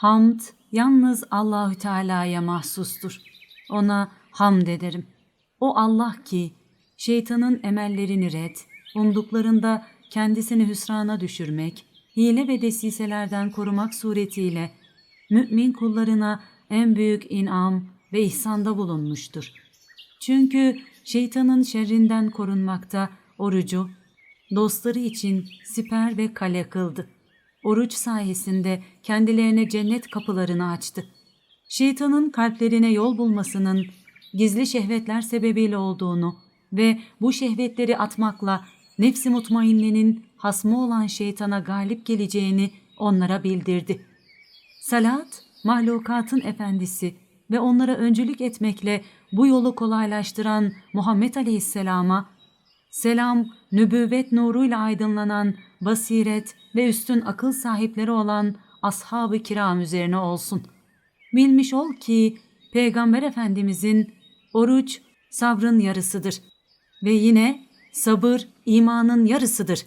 Hamd yalnız Allahü Teala'ya mahsustur. Ona hamd ederim. O Allah ki şeytanın emellerini red, umduklarında kendisini hüsrana düşürmek, hile ve desiselerden korumak suretiyle mümin kullarına en büyük inam ve ihsanda bulunmuştur. Çünkü şeytanın şerrinden korunmakta orucu dostları için siper ve kale kıldı. Oruç sayesinde kendilerine cennet kapılarını açtı. Şeytanın kalplerine yol bulmasının gizli şehvetler sebebiyle olduğunu ve bu şehvetleri atmakla nefsi mutmainnenin hasmı olan şeytana galip geleceğini onlara bildirdi. Salat, mahlukatın efendisi ve onlara öncülük etmekle bu yolu kolaylaştıran Muhammed Aleyhisselam'a, selam, nübüvvet nuruyla aydınlanan basiret ve üstün akıl sahipleri olan ashab-ı kiram üzerine olsun. Bilmiş ol ki Peygamber Efendimizin oruç sabrın yarısıdır ve yine sabır imanın yarısıdır.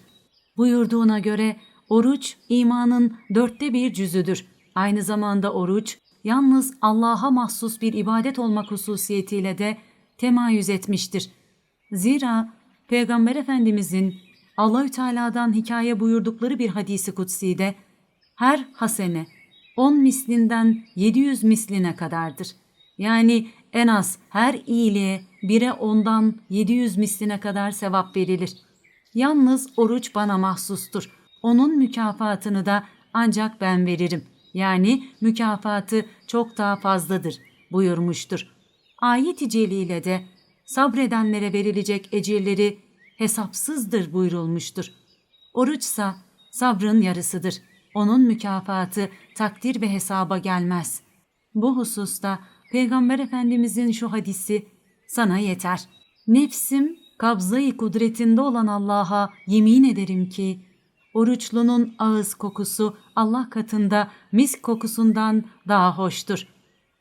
Buyurduğuna göre oruç imanın dörtte bir cüzüdür. Aynı zamanda oruç yalnız Allah'a mahsus bir ibadet olmak hususiyetiyle de temayüz etmiştir. Zira Peygamber Efendimizin Allahü Teala'dan hikaye buyurdukları bir hadisi kutsi'de her hasene 10 mislinden 700 misline kadardır. Yani en az her iyiliğe bire ondan 700 misline kadar sevap verilir. Yalnız oruç bana mahsustur. Onun mükafatını da ancak ben veririm. Yani mükafatı çok daha fazladır buyurmuştur. Ayet-i Celile de sabredenlere verilecek ecirleri hesapsızdır buyurulmuştur. Oruçsa sabrın yarısıdır. Onun mükafatı takdir ve hesaba gelmez. Bu hususta Peygamber Efendimizin şu hadisi sana yeter. Nefsim kabzayı kudretinde olan Allah'a yemin ederim ki oruçlunun ağız kokusu Allah katında misk kokusundan daha hoştur.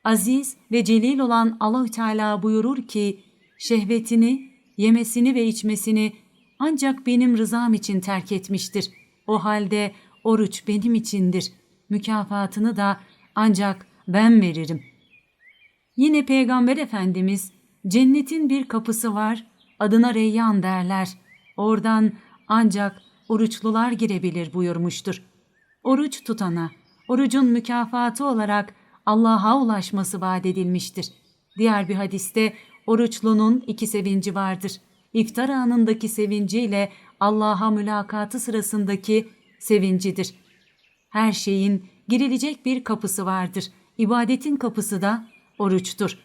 Aziz ve celil olan Allahü Teala buyurur ki şehvetini, yemesini ve içmesini ancak benim rızam için terk etmiştir. O halde oruç benim içindir. Mükafatını da ancak ben veririm. Yine Peygamber Efendimiz cennetin bir kapısı var adına Reyyan derler. Oradan ancak oruçlular girebilir buyurmuştur. Oruç tutana, orucun mükafatı olarak Allah'a ulaşması vaat edilmiştir. Diğer bir hadiste oruçlunun iki sevinci vardır. İftar anındaki sevinciyle Allah'a mülakatı sırasındaki sevincidir. Her şeyin girilecek bir kapısı vardır. İbadetin kapısı da oruçtur.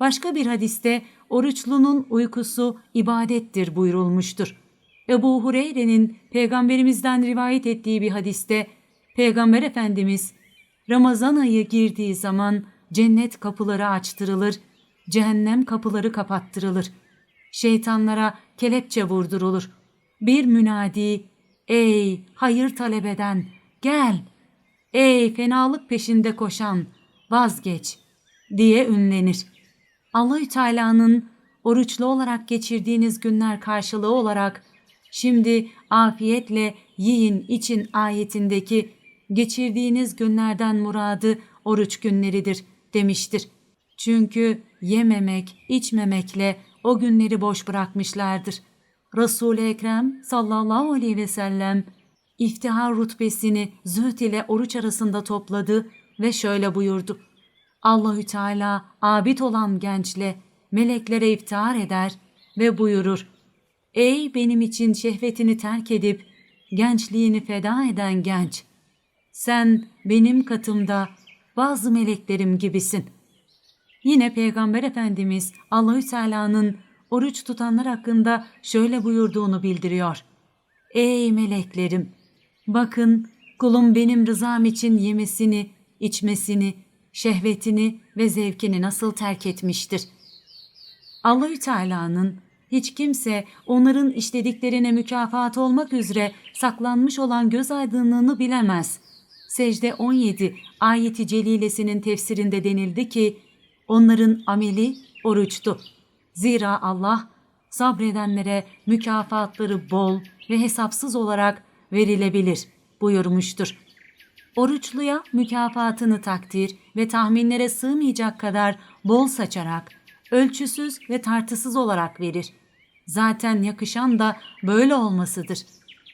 Başka bir hadiste oruçlunun uykusu ibadettir buyurulmuştur. Ebu Hureyre'nin peygamberimizden rivayet ettiği bir hadiste Peygamber Efendimiz Ramazan ayı girdiği zaman cennet kapıları açtırılır, cehennem kapıları kapattırılır. Şeytanlara kelepçe vurdurulur. Bir münadi, ey hayır talep eden, gel, ey fenalık peşinde koşan, vazgeç diye ünlenir. Allahü Teala'nın oruçlu olarak geçirdiğiniz günler karşılığı olarak şimdi afiyetle yiyin için ayetindeki geçirdiğiniz günlerden muradı oruç günleridir demiştir. Çünkü yememek, içmemekle o günleri boş bırakmışlardır. Resul-i Ekrem sallallahu aleyhi ve sellem iftihar rutbesini zühd ile oruç arasında topladı ve şöyle buyurdu. Allahü Teala abid olan gençle meleklere iftihar eder ve buyurur. Ey benim için şehvetini terk edip gençliğini feda eden genç! Sen benim katımda bazı meleklerim gibisin. Yine Peygamber Efendimiz Allahü Teala'nın oruç tutanlar hakkında şöyle buyurduğunu bildiriyor. Ey meleklerim! Bakın kulum benim rızam için yemesini, içmesini, şehvetini ve zevkini nasıl terk etmiştir. Allahü Teala'nın hiç kimse onların işlediklerine mükafat olmak üzere saklanmış olan göz aydınlığını bilemez. Secde 17 ayeti celilesinin tefsirinde denildi ki onların ameli oruçtu. Zira Allah sabredenlere mükafatları bol ve hesapsız olarak verilebilir buyurmuştur. Oruçluya mükafatını takdir ve tahminlere sığmayacak kadar bol saçarak, ölçüsüz ve tartısız olarak verir. Zaten yakışan da böyle olmasıdır.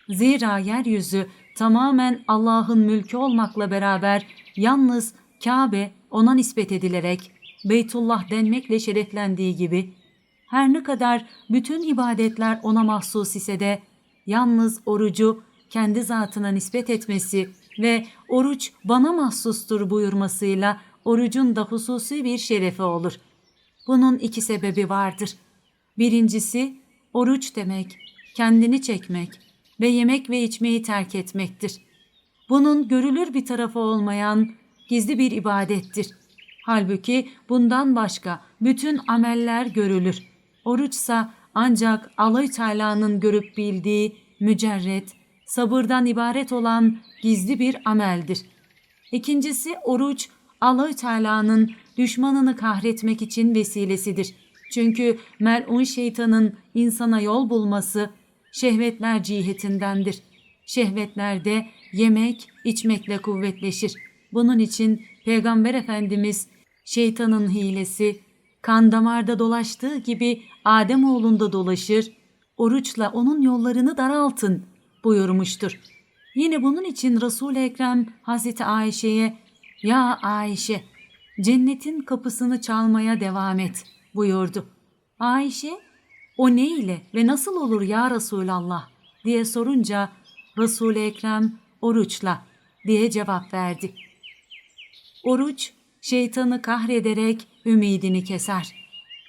Zira yeryüzü tamamen Allah'ın mülkü olmakla beraber yalnız Kabe ona nispet edilerek Beytullah denmekle şereflendiği gibi her ne kadar bütün ibadetler ona mahsus ise de yalnız orucu kendi zatına nispet etmesi ve oruç bana mahsustur buyurmasıyla orucun da hususi bir şerefi olur. Bunun iki sebebi vardır. Birincisi oruç demek, kendini çekmek ve yemek ve içmeyi terk etmektir. Bunun görülür bir tarafı olmayan gizli bir ibadettir. Halbuki bundan başka bütün ameller görülür. Oruçsa ancak Allahü Teala'nın görüp bildiği mücerret, sabırdan ibaret olan gizli bir ameldir. İkincisi oruç Allahü Teala'nın düşmanını kahretmek için vesilesidir. Çünkü melun şeytanın insana yol bulması şehvetler cihetindendir. Şehvetler de yemek, içmekle kuvvetleşir. Bunun için Peygamber Efendimiz şeytanın hilesi kan damarda dolaştığı gibi Adem oğlunda dolaşır, oruçla onun yollarını daraltın buyurmuştur. Yine bunun için Resul-i Ekrem Hazreti Ayşe'ye ya Ayşe cennetin kapısını çalmaya devam et buyurdu. Ayşe o ne ile ve nasıl olur ya Resulallah diye sorunca Resul-i Ekrem oruçla diye cevap verdi. Oruç şeytanı kahrederek ümidini keser.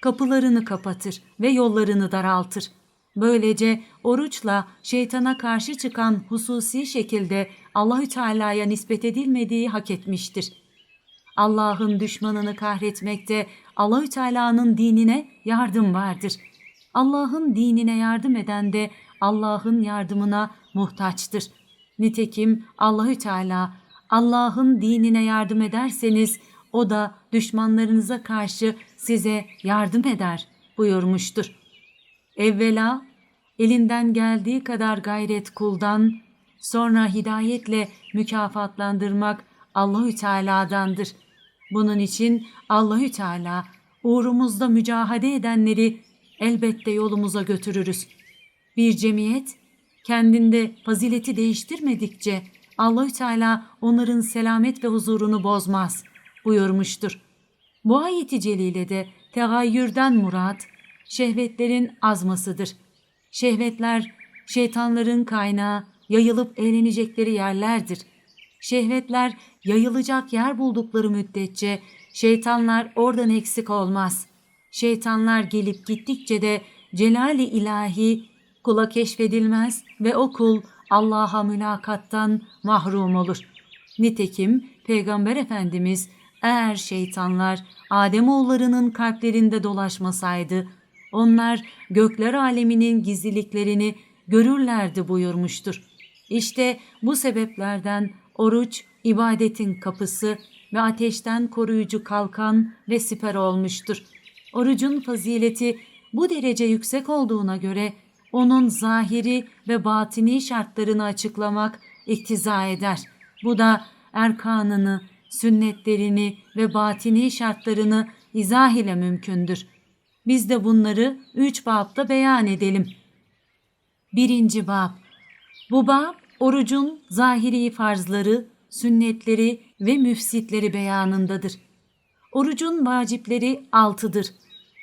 Kapılarını kapatır ve yollarını daraltır. Böylece oruçla şeytana karşı çıkan hususi şekilde Allahü Teala'ya nispet edilmediği hak etmiştir. Allah'ın düşmanını kahretmekte Allahü Teala'nın dinine yardım vardır. Allah'ın dinine yardım eden de Allah'ın yardımına muhtaçtır. Nitekim Allahü Teala Allah'ın dinine yardım ederseniz o da düşmanlarınıza karşı size yardım eder buyurmuştur. Evvela elinden geldiği kadar gayret kuldan, sonra hidayetle mükafatlandırmak Allahü Teala'dandır. Bunun için Allahü Teala uğrumuzda mücahede edenleri elbette yolumuza götürürüz. Bir cemiyet kendinde fazileti değiştirmedikçe Allahü Teala onların selamet ve huzurunu bozmaz buyurmuştur. Bu ayeti celile de tegayyürden murat şehvetlerin azmasıdır. Şehvetler şeytanların kaynağı, yayılıp eğlenecekleri yerlerdir. Şehvetler yayılacak yer buldukları müddetçe şeytanlar oradan eksik olmaz. Şeytanlar gelip gittikçe de celali ilahi kula keşfedilmez ve o kul Allah'a mülakattan mahrum olur. Nitekim Peygamber Efendimiz eğer şeytanlar Ademoğullarının kalplerinde dolaşmasaydı, onlar gökler aleminin gizliliklerini görürlerdi buyurmuştur. İşte bu sebeplerden oruç ibadetin kapısı ve ateşten koruyucu kalkan ve siper olmuştur. Orucun fazileti bu derece yüksek olduğuna göre onun zahiri ve batini şartlarını açıklamak iktiza eder. Bu da erkanını, sünnetlerini ve batini şartlarını izah ile mümkündür. Biz de bunları üç babda beyan edelim. Birinci bab Bu bab orucun zahiri farzları, sünnetleri ve müfsitleri beyanındadır. Orucun vacipleri altıdır.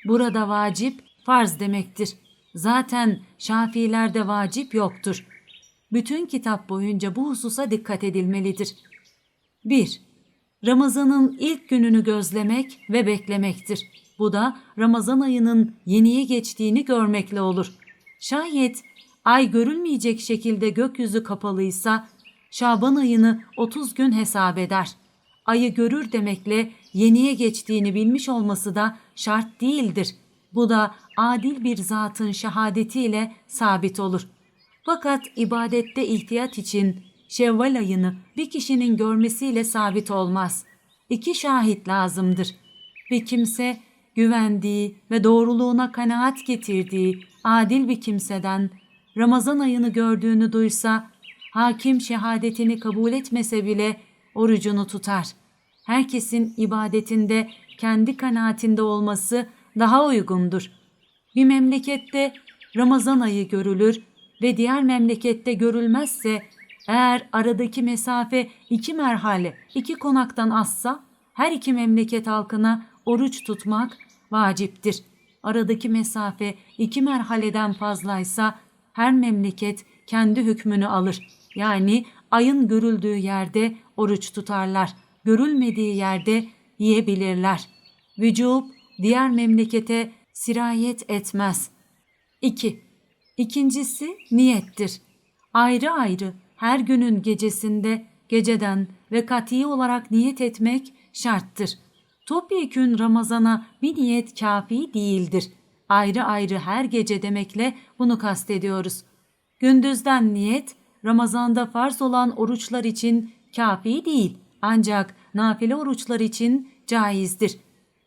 Burada vacip farz demektir. Zaten Şafilerde vacip yoktur. Bütün kitap boyunca bu hususa dikkat edilmelidir. 1. Ramazanın ilk gününü gözlemek ve beklemektir. Bu da Ramazan ayının yeniye geçtiğini görmekle olur. Şayet ay görülmeyecek şekilde gökyüzü kapalıysa Şaban ayını 30 gün hesap eder. Ayı görür demekle yeniye geçtiğini bilmiş olması da şart değildir. Bu da adil bir zatın şehadetiyle sabit olur. Fakat ibadette ihtiyat için Şevval ayını bir kişinin görmesiyle sabit olmaz. İki şahit lazımdır. Bir kimse güvendiği ve doğruluğuna kanaat getirdiği adil bir kimseden Ramazan ayını gördüğünü duysa, hakim şehadetini kabul etmese bile orucunu tutar. Herkesin ibadetinde kendi kanaatinde olması daha uygundur. Bir memlekette Ramazan ayı görülür ve diğer memlekette görülmezse eğer aradaki mesafe iki merhale, iki konaktan azsa her iki memleket halkına oruç tutmak vaciptir. Aradaki mesafe iki merhaleden fazlaysa her memleket kendi hükmünü alır. Yani ayın görüldüğü yerde oruç tutarlar. Görülmediği yerde yiyebilirler. Vücub diğer memlekete sirayet etmez. 2. İkincisi niyettir. Ayrı ayrı her günün gecesinde geceden ve kati olarak niyet etmek şarttır. Topyekün Ramazana bir niyet kafi değildir. Ayrı ayrı her gece demekle bunu kastediyoruz. Gündüzden niyet, Ramazanda farz olan oruçlar için kafi değil ancak nafile oruçlar için caizdir.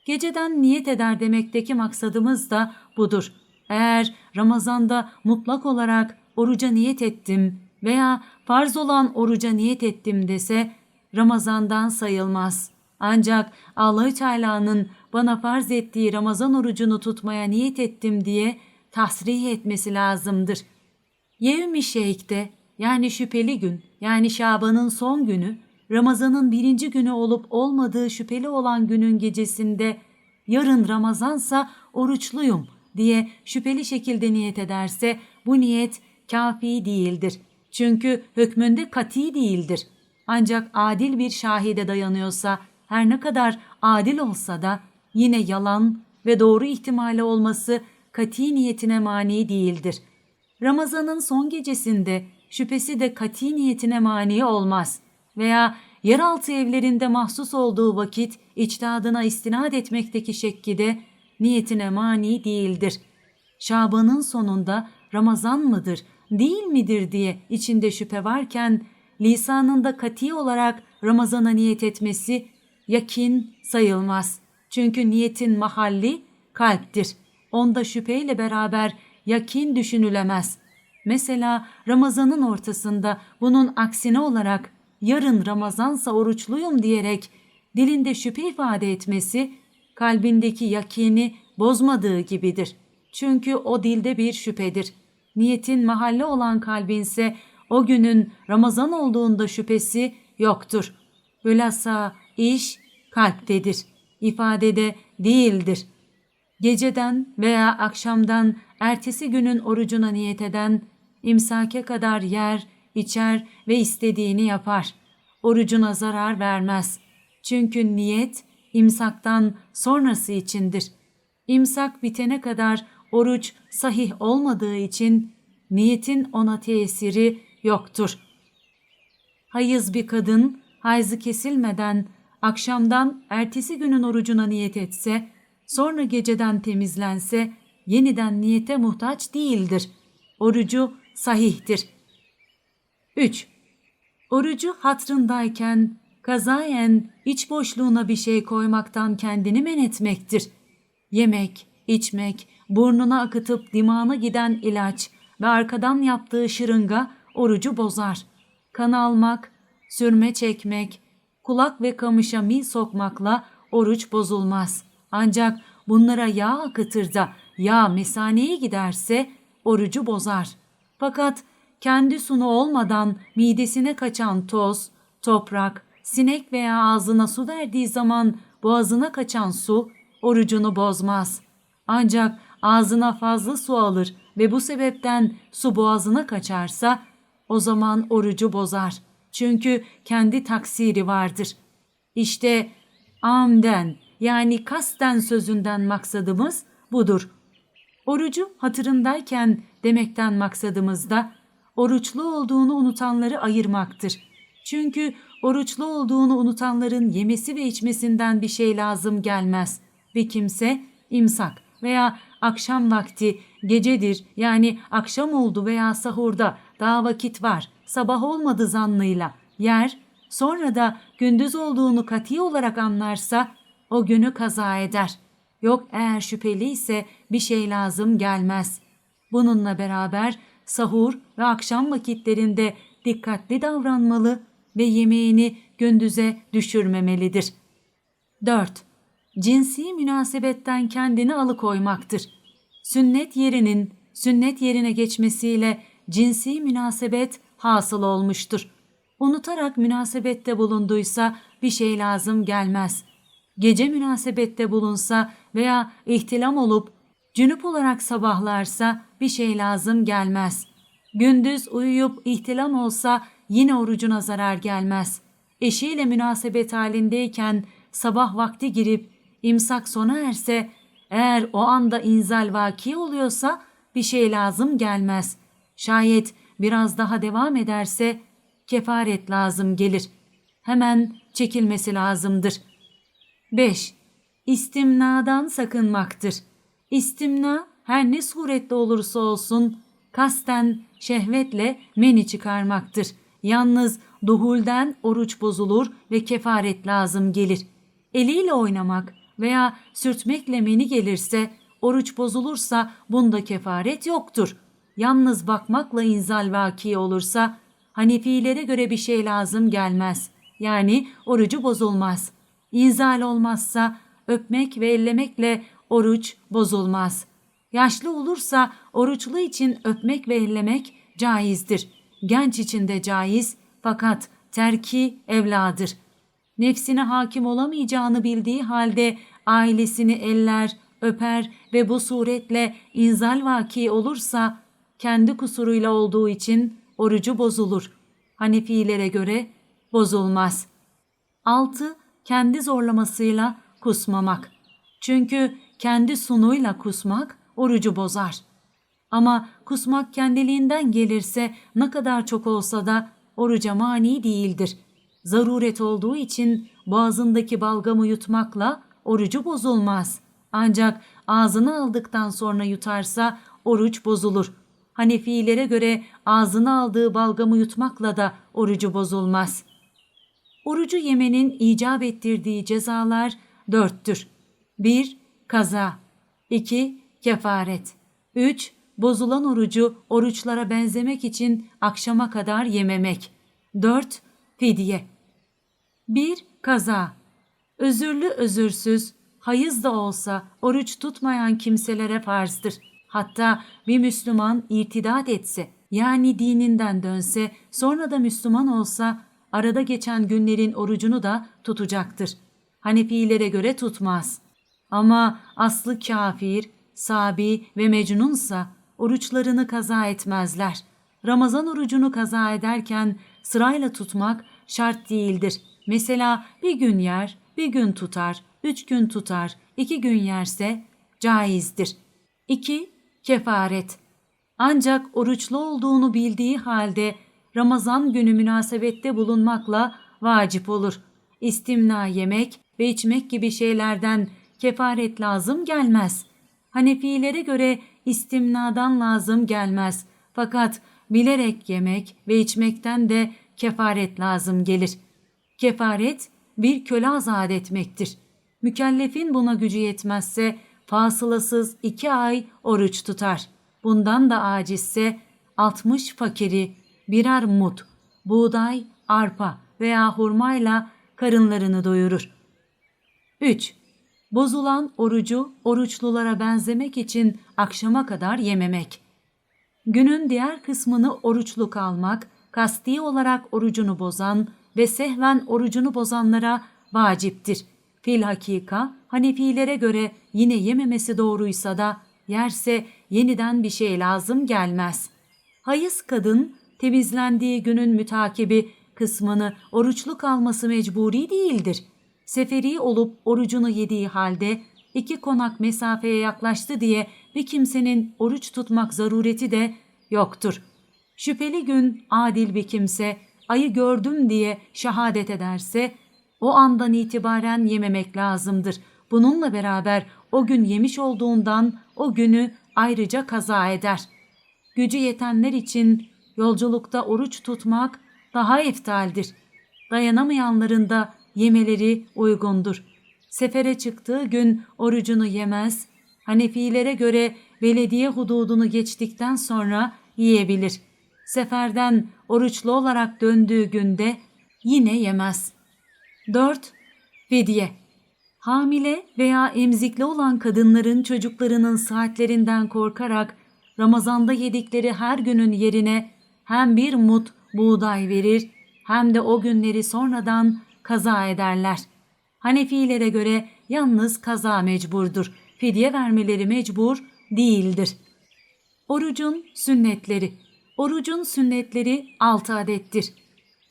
Geceden niyet eder demekteki maksadımız da budur. Eğer Ramazanda mutlak olarak oruca niyet ettim veya farz olan oruca niyet ettim dese Ramazandan sayılmaz. Ancak Allahü Teala'nın bana farz ettiği Ramazan orucunu tutmaya niyet ettim diye tasrih etmesi lazımdır. Yevmi Şeyh'te yani şüpheli gün yani Şaban'ın son günü Ramazan'ın birinci günü olup olmadığı şüpheli olan günün gecesinde yarın Ramazansa oruçluyum diye şüpheli şekilde niyet ederse bu niyet kafi değildir. Çünkü hükmünde kati değildir. Ancak adil bir şahide dayanıyorsa her ne kadar adil olsa da yine yalan ve doğru ihtimali olması kati niyetine mani değildir. Ramazanın son gecesinde şüphesi de kati niyetine mani olmaz veya yeraltı evlerinde mahsus olduğu vakit içtihadına istinad etmekteki şekki de niyetine mani değildir. Şaban'ın sonunda Ramazan mıdır, değil midir diye içinde şüphe varken lisanında kati olarak Ramazan'a niyet etmesi yakin sayılmaz. Çünkü niyetin mahalli kalptir. Onda şüpheyle beraber yakin düşünülemez. Mesela Ramazan'ın ortasında bunun aksine olarak yarın Ramazansa oruçluyum diyerek dilinde şüphe ifade etmesi kalbindeki yakini bozmadığı gibidir. Çünkü o dilde bir şüphedir. Niyetin mahalle olan kalbinse o günün Ramazan olduğunda şüphesi yoktur. Hülasa iş kalptedir. ifadede değildir. Geceden veya akşamdan ertesi günün orucuna niyet eden imsake kadar yer, içer ve istediğini yapar. Orucuna zarar vermez. Çünkü niyet imsaktan sonrası içindir. İmsak bitene kadar oruç sahih olmadığı için niyetin ona tesiri yoktur. Hayız bir kadın hayzı kesilmeden akşamdan ertesi günün orucuna niyet etse, sonra geceden temizlense yeniden niyete muhtaç değildir. Orucu sahihtir. 3. Orucu hatrındayken kazayen iç boşluğuna bir şey koymaktan kendini men etmektir. Yemek, içmek, burnuna akıtıp dimağına giden ilaç ve arkadan yaptığı şırınga orucu bozar. Kan almak, sürme çekmek, kulak ve kamışa mil sokmakla oruç bozulmaz. Ancak bunlara yağ akıtır da yağ mesaneye giderse orucu bozar. Fakat kendi sunu olmadan midesine kaçan toz, toprak, sinek veya ağzına su verdiği zaman boğazına kaçan su orucunu bozmaz. Ancak ağzına fazla su alır ve bu sebepten su boğazına kaçarsa o zaman orucu bozar. Çünkü kendi taksiri vardır. İşte amden yani kasten sözünden maksadımız budur. Orucu hatırındayken demekten maksadımız da oruçlu olduğunu unutanları ayırmaktır. Çünkü oruçlu olduğunu unutanların yemesi ve içmesinden bir şey lazım gelmez. Bir kimse imsak veya akşam vakti gecedir yani akşam oldu veya sahurda daha vakit var sabah olmadı zannıyla yer sonra da gündüz olduğunu kati olarak anlarsa o günü kaza eder. Yok eğer şüpheli ise bir şey lazım gelmez. Bununla beraber sahur ve akşam vakitlerinde dikkatli davranmalı, ve yemeğini gündüze düşürmemelidir. 4. Cinsi münasebetten kendini alıkoymaktır. Sünnet yerinin sünnet yerine geçmesiyle cinsi münasebet hasıl olmuştur. Unutarak münasebette bulunduysa bir şey lazım gelmez. Gece münasebette bulunsa veya ihtilam olup cünüp olarak sabahlarsa bir şey lazım gelmez. Gündüz uyuyup ihtilam olsa yine orucuna zarar gelmez. Eşiyle münasebet halindeyken sabah vakti girip imsak sona erse eğer o anda inzal vaki oluyorsa bir şey lazım gelmez. Şayet biraz daha devam ederse kefaret lazım gelir. Hemen çekilmesi lazımdır. 5. İstimnadan sakınmaktır. İstimna her ne surette olursa olsun kasten şehvetle meni çıkarmaktır. Yalnız duhulden oruç bozulur ve kefaret lazım gelir. Eliyle oynamak veya sürtmekle meni gelirse, oruç bozulursa bunda kefaret yoktur. Yalnız bakmakla inzal vaki olursa, Hanefilere göre bir şey lazım gelmez. Yani orucu bozulmaz. İnzal olmazsa öpmek ve ellemekle oruç bozulmaz. Yaşlı olursa oruçlu için öpmek ve ellemek caizdir. Genç için de caiz fakat terki evladır. Nefsine hakim olamayacağını bildiği halde ailesini eller, öper ve bu suretle inzal vaki olursa kendi kusuruyla olduğu için orucu bozulur. Hanefilere göre bozulmaz. 6. Kendi zorlamasıyla kusmamak. Çünkü kendi sunuyla kusmak orucu bozar. Ama kusmak kendiliğinden gelirse ne kadar çok olsa da oruca mani değildir. Zaruret olduğu için boğazındaki balgamı yutmakla orucu bozulmaz. Ancak ağzını aldıktan sonra yutarsa oruç bozulur. Hanefilere göre ağzını aldığı balgamı yutmakla da orucu bozulmaz. Orucu yemenin icap ettirdiği cezalar dörttür. 1. Kaza 2. Kefaret 3. Bozulan orucu oruçlara benzemek için akşama kadar yememek. 4. Fidye 1. Kaza Özürlü özürsüz, hayız da olsa oruç tutmayan kimselere farzdır. Hatta bir Müslüman irtidat etse, yani dininden dönse, sonra da Müslüman olsa, arada geçen günlerin orucunu da tutacaktır. Hanefilere göre tutmaz. Ama aslı kafir, sabi ve mecnunsa oruçlarını kaza etmezler. Ramazan orucunu kaza ederken sırayla tutmak şart değildir. Mesela bir gün yer, bir gün tutar, üç gün tutar, iki gün yerse caizdir. 2. Kefaret Ancak oruçlu olduğunu bildiği halde Ramazan günü münasebette bulunmakla vacip olur. İstimna yemek ve içmek gibi şeylerden kefaret lazım gelmez. Hanefilere göre istimnadan lazım gelmez. Fakat bilerek yemek ve içmekten de kefaret lazım gelir. Kefaret bir köle azat etmektir. Mükellefin buna gücü yetmezse fasılasız iki ay oruç tutar. Bundan da acizse 60 fakiri birer mut, buğday, arpa veya hurmayla karınlarını doyurur. 3. Bozulan orucu oruçlulara benzemek için akşama kadar yememek. Günün diğer kısmını oruçlu kalmak, kasti olarak orucunu bozan ve sehven orucunu bozanlara vaciptir. Fil hakika Hanefilere göre yine yememesi doğruysa da yerse yeniden bir şey lazım gelmez. Hayız kadın temizlendiği günün mütakibi kısmını oruçlu kalması mecburi değildir. Seferi olup orucunu yediği halde iki konak mesafeye yaklaştı diye bir kimsenin oruç tutmak zarureti de yoktur. Şüpheli gün adil bir kimse ayı gördüm diye şehadet ederse o andan itibaren yememek lazımdır. Bununla beraber o gün yemiş olduğundan o günü ayrıca kaza eder. Gücü yetenler için yolculukta oruç tutmak daha eftaldir. Dayanamayanların da yemeleri uygundur. Sefere çıktığı gün orucunu yemez, Hanefilere göre belediye hududunu geçtikten sonra yiyebilir. Seferden oruçlu olarak döndüğü günde yine yemez. 4. Fidye Hamile veya emzikli olan kadınların çocuklarının saatlerinden korkarak Ramazanda yedikleri her günün yerine hem bir mut buğday verir hem de o günleri sonradan kaza ederler. Hanefilere göre yalnız kaza mecburdur. Fidye vermeleri mecbur değildir. Orucun sünnetleri. Orucun sünnetleri altı adettir.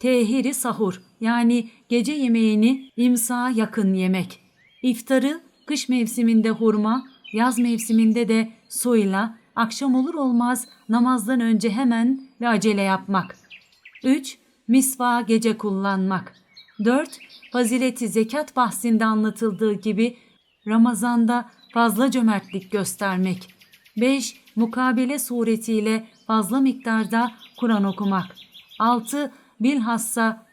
Tehiri sahur yani gece yemeğini imsağa yakın yemek. İftarı kış mevsiminde hurma, yaz mevsiminde de suyla, akşam olur olmaz namazdan önce hemen ve acele yapmak. 3. Misva gece kullanmak. 4. Fazileti zekat bahsinde anlatıldığı gibi Ramazanda fazla cömertlik göstermek. 5. Mukabele suretiyle fazla miktarda Kur'an okumak. 6. Bilhassa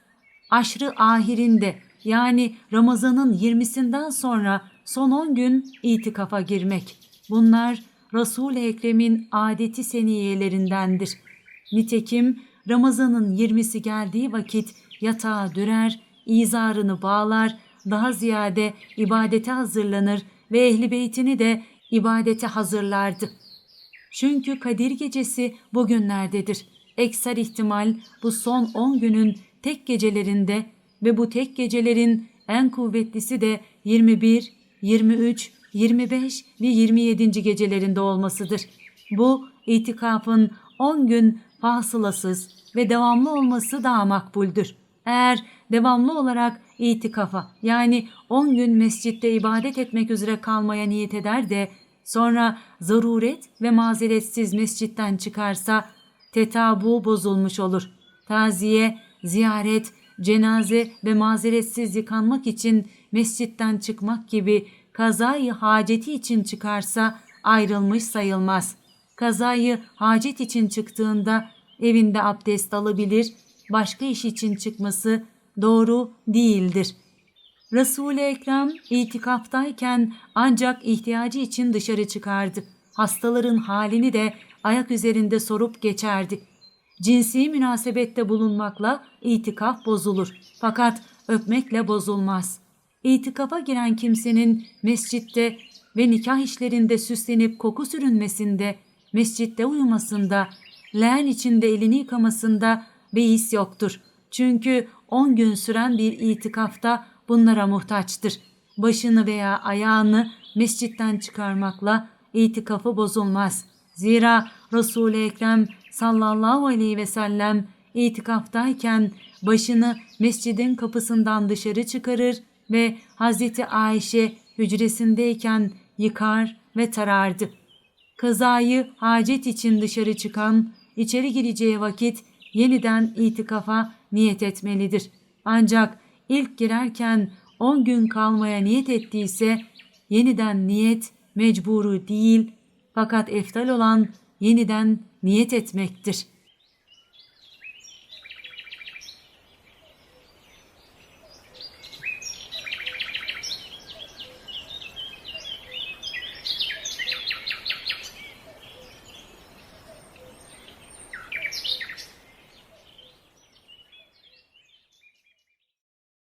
aşrı ahirinde yani Ramazan'ın 20'sinden sonra son 10 gün itikafa girmek. Bunlar Resul-i Ekrem'in adeti seniyelerindendir. Nitekim Ramazan'ın 20'si geldiği vakit yatağa dürer, izarını bağlar, daha ziyade ibadete hazırlanır ve ehli beytini de ibadete hazırlardı. Çünkü Kadir gecesi bugünlerdedir. Ekser ihtimal bu son 10 günün tek gecelerinde ve bu tek gecelerin en kuvvetlisi de 21, 23, 25 ve 27. gecelerinde olmasıdır. Bu itikafın 10 gün fasılasız ve devamlı olması daha makbuldür. Eğer devamlı olarak itikafa yani 10 gün mescitte ibadet etmek üzere kalmaya niyet eder de sonra zaruret ve mazeretsiz mescitten çıkarsa tetabu bozulmuş olur. Taziye, ziyaret, cenaze ve mazeretsiz yıkanmak için mescitten çıkmak gibi kazayı haceti için çıkarsa ayrılmış sayılmaz. Kazayı hacet için çıktığında evinde abdest alabilir, başka iş için çıkması doğru değildir. Resul-i Ekrem itikaftayken ancak ihtiyacı için dışarı çıkardı. Hastaların halini de ayak üzerinde sorup geçerdi. Cinsi münasebette bulunmakla itikaf bozulur. Fakat öpmekle bozulmaz. İtikafa giren kimsenin mescitte ve nikah işlerinde süslenip koku sürünmesinde, mescitte uyumasında, leğen içinde elini yıkamasında beis yoktur. Çünkü on gün süren bir itikafta bunlara muhtaçtır. Başını veya ayağını mescitten çıkarmakla itikafı bozulmaz. Zira Resul-i Ekrem sallallahu aleyhi ve sellem itikaftayken başını mescidin kapısından dışarı çıkarır ve Hazreti Ayşe hücresindeyken yıkar ve tarardı. Kazayı hacet için dışarı çıkan, içeri gireceği vakit yeniden itikafa niyet etmelidir. Ancak ilk girerken 10 gün kalmaya niyet ettiyse yeniden niyet mecburu değil fakat eftal olan yeniden niyet etmektir.''